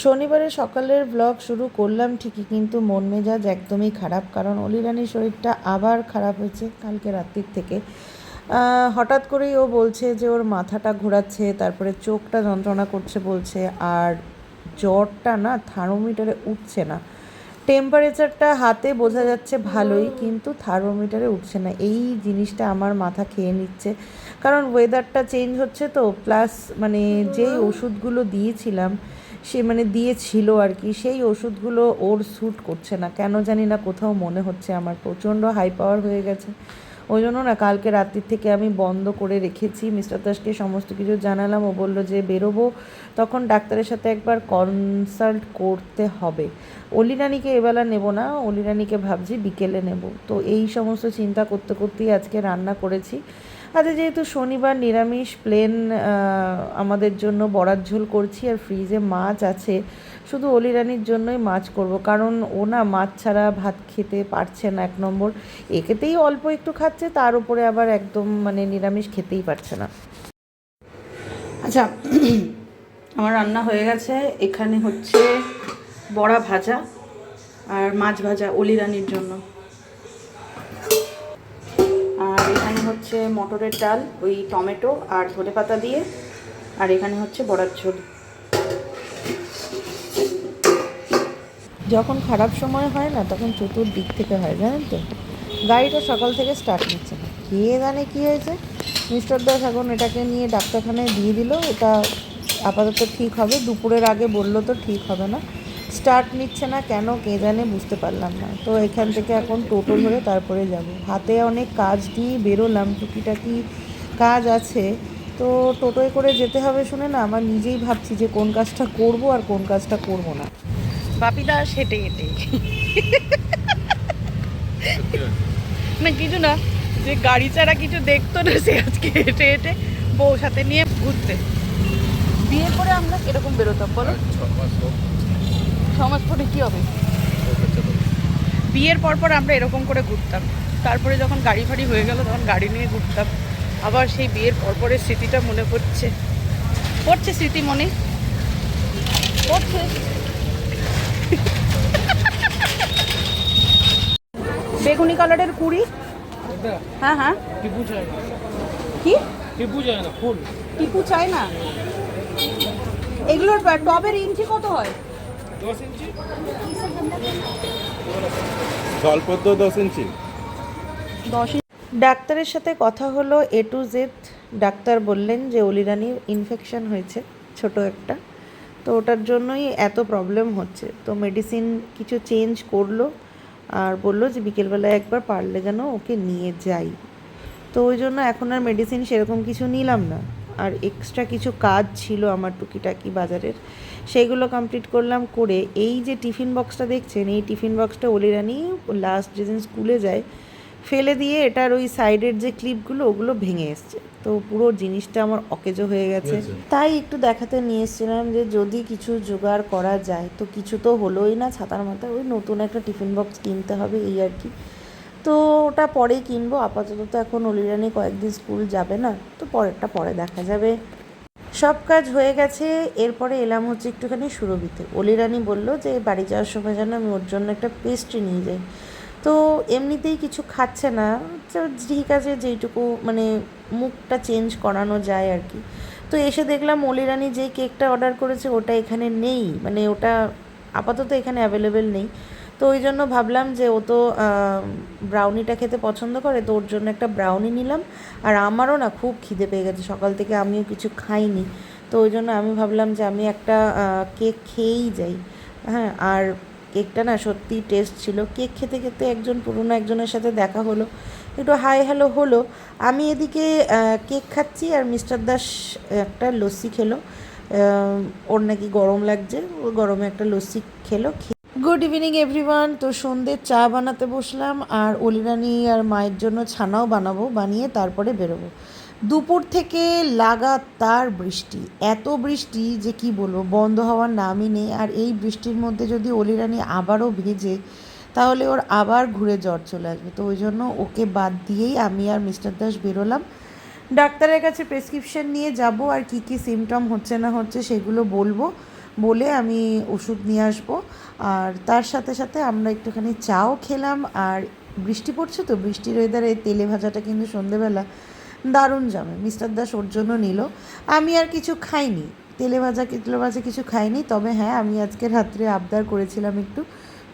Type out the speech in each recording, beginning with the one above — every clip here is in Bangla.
শনিবারে সকালের ব্লগ শুরু করলাম ঠিকই, কিন্তু মন মেজাজ একদমই খারাপ, কারণ অলিরানির শরীরটা আবার খারাপ হয়েছে কালকে রাত্রির থেকে। হঠাৎ করেই ও বলছে যে ওর মাথাটা ঘোরাচ্ছে, তারপরে চোখটা যন্ত্রণা করছে বলছে, আর জ্বরটা না থার্মোমিটারে উঠছে না। টেম্পারেচারটা হাতে বোঝা যাচ্ছে ভালোই, কিন্তু থার্মোমিটারে উঠছে না। এই জিনিসটা আমার মাথা খেয়ে নিচ্ছে। কারণ ওয়েদারটা চেঞ্জ হচ্ছে তো প্লাস মানে যেই ওষুধগুলো দিয়েছিলাম সে মানে দিয়েছিল আর কি, সেই ওষুধগুলো ওর স্যুট করছে না। কেন জানি না কোথাও মনে হচ্ছে আমার, প্রচণ্ড হাই পাওয়ার হয়ে গেছে। ওই জন্য না কালকে রাত্রির থেকে আমি বন্ধ করে রেখেছি। মিস্টার দাসকে সমস্ত কিছু জানালাম। ও বলল যে বেরোবো, তখন ডাক্তারের সাথে একবার কনসাল্ট করতে হবে। অলিরানিকে এবেলা নেব না, অলিরানিকে ভাবছি বিকেলে নেব। তো এই সমস্ত চিন্তা করতে করতেই আজকে রান্না করেছি। আচ্ছা যেহেতু শনিবার নিরামিষ প্লেন আমাদের জন্য বরাত ঝোল করছি আর ফ্রিজে মাছ আছে, শুধু অলিরানির জন্যই মাছ করব। কারণ ও না মাছ ছাড়া ভাত খেতে পারছে না এক নম্বর। একেতেই অল্প একটু খাচ্ছে, তার উপরে আবার একদম মানে নিরামিষ খেতেই পারছে না। আচ্ছা আমার রান্না হয়ে গেছে। এখানে হচ্ছে বড়া ভাজা আর মাছ ভাজা অলি রানির জন্য। হচ্ছে মটরের ডাল, ওই টমেটো আর ধনে পাতা দিয়ে, আর এখানে হচ্ছে বড়ার ঝোল। যখন খারাপ সময় হয় না, তখন চতুর্দিক থেকে হয়, জানেন তো? গাড়িটা সকাল থেকে স্টার্ট নিচ্ছে না। কে জানে কী হয়েছে? মিস্টার দাস এখন এটাকে নিয়ে ডাক্তারখানায় দিয়ে দিল, এটা আপাতত ঠিক হবে। দুপুরের আগে বলল তো ঠিক হবে না। স্টার্ট নিচ্ছে না কেন কে জানে বুঝতে পারলাম না। তো এখান থেকে এখন টোটো ধরে তারপরে যাব। হাতে অনেক কাজ দিয়ে বেরোলাম টুকিটাকি কাজ আছে। তো টোটোয় করে যেতে হবে শুনে না আমার নিজেই ভাবছি যে কোন কাজটা করব আর কোন কাজটা করব না। বাপিদা হেঁটে হেঁটে। না কিছু না যে গাড়ি ছাড়া কিছু দেখতো না সে আজকে হেঁটে হেঁটে বউ সাথে নিয়ে ঘুরতে। বিয়ে করে আমরা এরকম বেরোতাম বলো? সমাজ পরে কি হবে? বিয়ের পর পর আমরা এরকম করে ঘুরতাম। তারপরে যখন গাড়ি ফাড়ি হয়ে গেল তখন গাড়ি নিয়ে ঘুরতাম। আবার সেই বিয়ের পরপরের স্মৃতিটা মনে পড়ছে। পড়ছে স্মৃতি মনে? পড়ছে। বেগুনি কালারের কুড়ি? হ্যাঁ হ্যাঁ। টিপু চায় না। কি? টিপু চায় না ফুল। টিপু চাই না? এগুলোর টবের ইঞ্চি কত হয়? জলপদ্ম দশ ইঞ্চি। দশ ডাক্তারের সাথে কথা হলো এ টু জেড ডাক্তার বললেন যে অলিরানির ইনফেকশন হয়েছে ছোট একটা। তো ওটার জন্যই এত প্রবলেম হচ্ছে। তো মেডিসিন কিছু চেঞ্জ করল আর বলল যে বিকেলবেলায় একবার পারলে যেন ওকে নিয়ে যাই। তো ওই জন্য এখন আর মেডিসিন সেরকম কিছু নিলাম না। আর এক্সট্রা কিছু কাজ ছিল আমার টুকিটাকি বাজারের সেইগুলো কমপ্লিট করলাম করে এই যে টিফিন বক্সটা দেখছেন এই টিফিন বক্সটা অলিরানি লাস্ট যেদিন স্কুলে যায় ফেলে দিয়ে এটার ওই সাইডের যে ক্লিপগুলো ওগুলো ভেঙে এসছে। তো পুরো জিনিসটা আমার অকেজো হয়ে গেছে। তাই একটু দেখাতে নিয়ে এসেছিলাম যে যদি কিছু জোগাড় করা যায় তো কিছু তো হলোই না ছাতার মাথায় ওই নতুন একটা টিফিন বক্স কিনতে হবে এই আর কি। তো ওটা পরেই কিনবো। আপাতত তো এখন অলিরানি কয়েকদিন স্কুল যাবে না, তো পরেরটা পরে দেখা যাবে। সব কাজ হয়ে গেছে, এরপরে এলাম হচ্ছে একটুখানি সুরভিতে। অলিরানি বলল যে, বাড়ি যাওয়ার সময় যেন আমি ওর জন্য একটা পেস্ট্রি নিয়ে যাই। তো এমনিতেই কিছু খাচ্ছে না ঠিক আছে যেইটুকু মানে মুখটা চেঞ্জ করানো যায় আর কি। তো এসে দেখলাম অলিরানি যে কেকটা অর্ডার করেছে, ওটা এখানে নেই। মানে ওটা আপাতত এখানে অ্যাভেলেবেল নেই। তো ওই জন্য ভাবলাম যে ও তো ব্রাউনিটা খেতে পছন্দ করে, তো ওর জন্য একটা ব্রাউনি নিলাম। আর আমারও না খুব খিদে পেয়ে গেছে, সকাল থেকে আমিও কিছু খাইনি। তো ওই জন্য আমি ভাবলাম যে আমি একটা কেক খেয়েই যাই। হ্যাঁ আর কেকটা না সত্যি টেস্ট ছিল। কেক খেতে খেতে একজন পুরনো একজনের সাথে দেখা হলো, একটু হাই হ্যালো হলো। আমি এদিকে কেক খাচ্ছি আর মিস্টার দাস একটা লস্যি খেলো। ওর নাকি গরম লাগছে, ও গরমে একটা লস্যি খেলো গুড ইভিনিং এভরিওয়ান তো সন্ধ্যে চা বানাতে বসলাম, আর অলিরানি আর মায়ের জন্য ছানাও বানাবো, বানিয়ে তারপরে বেরোবো। দুপুর থেকে লাগাতার বৃষ্টি, এত বৃষ্টি যে কি বলব, বন্ধ হওয়ার নামই নেই। আর এই বৃষ্টির মধ্যে যদি অলিরানি আবারও ভেজে, তাহলে ওর আবার ঘুরে জ্বর চলে আসবে। তো ওই জন্য ওকে বাদ দিয়েই আমি আর মিস্টার দাস বেরোলাম। ডাক্তারের কাছে প্রেসক্রিপশন নিয়ে যাব, আর কি কি সিমটম হচ্ছে না হচ্ছে সেগুলো বলব। বলে আমি ওষুধ নিয়ে আসব। আর তার সাথে সাথে আমরা একটুখানি চাও খেলাম। আর বৃষ্টি পড়ছে তো, বৃষ্টির ওয়েদারে তেলে ভাজাটা কিন্তু সন্ধেবেলা দারুণ জমে। মিস্টার দাস ওর জন্য নিল। আমি আর কিছু খাইনি। তেলে ভাজা তেলে ভাজা কিছু খাইনি। তবে হ্যাঁ আমি আজকে রাত্রে আবদার করেছিলাম একটু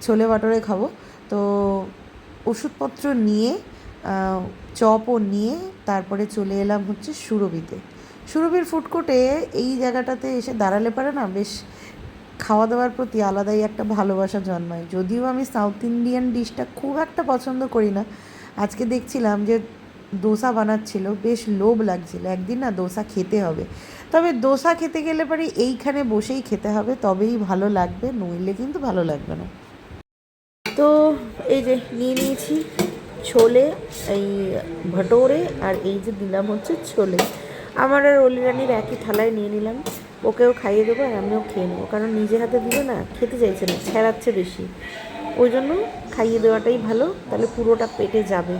ছোলে বাটরে খাব। তো ওষুধপত্র নিয়ে চপও নিয়ে তারপরে চলে এলাম হচ্ছে সুরভিতে। সুরভির ফুড কোর্টে এই জায়গাটাতে এসে দাঁড়ালে পারে না? বেশ খাওয়া দাওয়ার প্রতি আলাদাই একটা ভালোবাসা জন্মায়। যদিও আমি সাউথ ইন্ডিয়ান ডিশটা খুব একটা পছন্দ করি না। আজকে দেখছিলাম যে দোসা বানাচ্ছিল, বেশ লোভ লাগছিল। একদিন না দোসা খেতে হবে। তবে দোসা খেতে গেলে পরে এইখানে বসেই খেতে হবে, তবেই ভালো লাগবে, নইলে কিন্তু ভালো লাগবে না। তো এই যে নিয়ে নিয়েছি ছোলে, এই ভটোরে, আর এই যে দিলাম হচ্ছে ছোলে। আমার আর অলিরানির একই থালায় নিয়ে নিলাম। ওকেও খাইয়ে দেবো আর আমিও খেয়ে নেব। কারণ নিজে হাতে দিলে না খেতে চাইছে না, ছেড়াচ্ছে বেশি। ওই জন্য খাইয়ে দেওয়াটাই ভালো, তাহলে পুরোটা পেটে যাবে।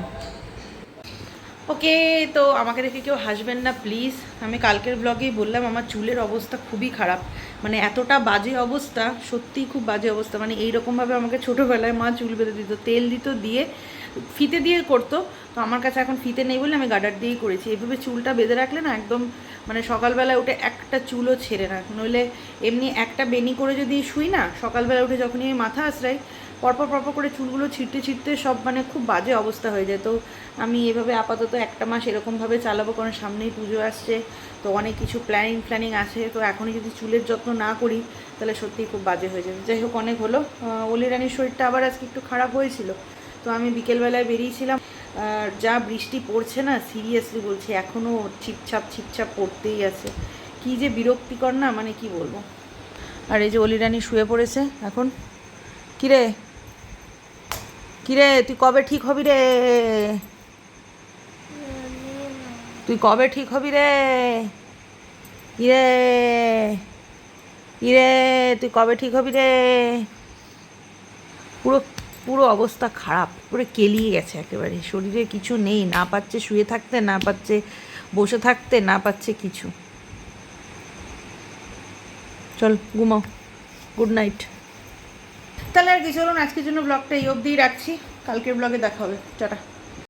ওকে, তো আমাকে দেখে কেউ হাসবেন না, প্লিজ। আমি কালকের ব্লগেই বললাম, আমার চুলের অবস্থা খুবই খারাপ। মানে এতটা বাজে অবস্থা, সত্যিই খুব বাজে অবস্থা। মানে এইরকমভাবে আমাকে ছোটোবেলায় মা চুল বেঁধে দিত, তেল দিত, দিয়ে ফিতে দিয়ে করতো। তো আমার কাছে এখন ফিতে নেই বলে আমি গাডার দিয়েই করেছি। এভাবে চুলটা বেঁধে রাখলে না একদম মানে সকালবেলায় উঠে একটা চুলও ছেড়ে না। নইলে এমনি একটা বেনি করে যদি শুই না, সকালবেলা উঠে যখনই মাথা আশ্রাই পরপর পরপর করে চুলগুলো ছিটতে ছিটতে সব মানে খুব বাজে অবস্থা হয়ে যায়। তো আমি এভাবে আপাতত একটা মাস এরকমভাবে চালাবো কারণ সামনেই পুজো আসছে তো অনেক কিছু প্ল্যানিং ফ্ল্যানিং আছে। তো এখনই যদি চুলের যত্ন না করি তাহলে সত্যিই খুব বাজে হয়ে যাবে। যাই হোক অনেক হলো। আহ, অলি রানীর শরীরটা আবার আজকে একটু খারাপ হয়েছিল। তো আমি বিকেলবেলায় বেরিয়েছিলাম। যা বৃষ্টি পড়ছে না সিরিয়াসলি বলছি এখনও ছিপছাপ ছিপছাপ পড়তেই আছে। কি যে বিরক্তিকর না মানে কি বলব। আর এই যে অলি রানী শুয়ে পড়েছে এখন? কিরে? কিরে, তুই কবে ঠিক হবি রে? তুই কবে ঠিক হবি রে? ইরে ইরে তুই কবে ঠিক হবি রে? পুরো পুরো অবস্থা খারাপ, পুরো কেলিয়ে গেছে একেবারে। শরীরে কিছু নেই, না পাচ্ছে শুয়ে থাকতে, না পাচ্ছে বসে থাকতে, না পাচ্ছে কিছু। চল, ঘুমাও। গুড নাইট তাহলে আর কি চলুন আজকের জন্য ব্লগটা এই অবধিই রাখছি। কালকের ব্লগে দেখা হবে। টাটা।